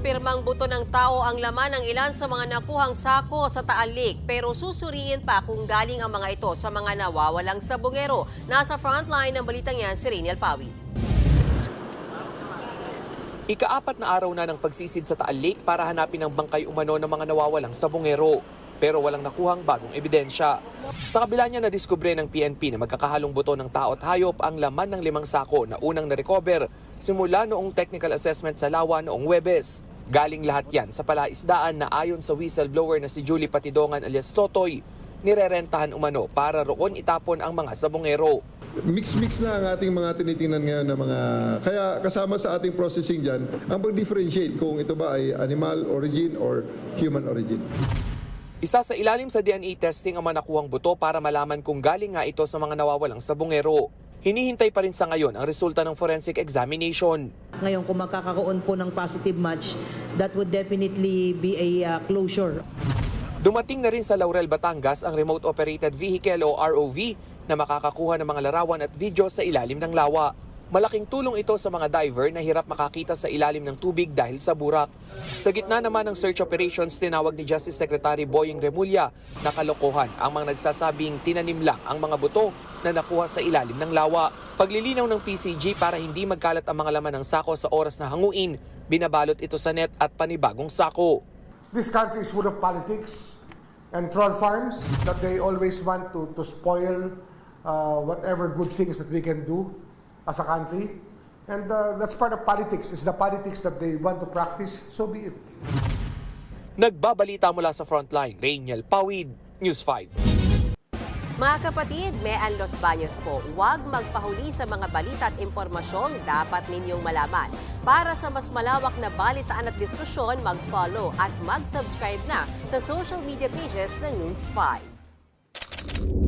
Kinumpirmang buto ng tao ang laman ng ilan sa mga nakuhang sako sa Taal Lake pero susuriin pa kung galing ang mga ito sa mga nawawalang sabungero. Nasa frontline ng balitang yan si Rainiel Pawi. Ikaapat na araw na ng pagsisid sa Taal Lake para hanapin ang bangkay umano ng mga nawawalang sabungero. Pero walang nakuhang bagong ebidensya. Sa kabila niya nadiskubre ng PNP na magkakahalong buto ng tao at hayop ang laman ng limang sako na unang na-recover simula noong technical assessment sa Lawa noong Webes. Galing lahat yan sa palaisdaan na ayon sa whistleblower na si Julie Patidongan alias Totoy, nirerentahan umano para roon itapon ang mga sabungero. Mix-mix na ang ating mga tinitingnan ngayon na mga... Kaya kasama sa ating processing dyan, ang pag-differentiate kung ito ba ay animal origin or human origin. Isa sa ilalim sa DNA testing ang mga nakuhang buto para malaman kung galing nga ito sa mga nawawalang sabungero. Hinihintay pa rin sa ngayon ang resulta ng forensic examination. Ngayon, kung magkakaroon po ng positive match, that would definitely be a uh, closure. Dumating na rin sa Laurel, Batangas ang Remote Operated Vehicle o ROV na makakakuha ng mga larawan at video sa ilalim ng lawa. Malaking tulong ito sa mga diver na hirap makakita sa ilalim ng tubig dahil sa burak. Sa gitna naman ng search operations, tinawag ni Justice Secretary Boying Remulla na kalokohan ang mga nagsasabing tinanim lang ang mga buto na nakuha sa ilalim ng lawa. Paglilinaw ng PCG para hindi magkalat ang mga laman ng sako sa oras na hanguin, binabalot ito sa net at panibagong sako. This country is full of politics and troll farms that they always want to, to spoil uh, whatever good things that we can do as a country. And uh, that's part of politics. It's the politics that they want to practice, so be it. Nagbabalita mula sa frontline, Rainiel Pawid, News 5. Mga kapatid, may Los Baños po. Huwag magpahuli sa mga balita at impormasyong dapat ninyong malaman. Para sa mas malawak na balitaan at diskusyon, mag-follow at mag-subscribe na sa social media pages ng News 5.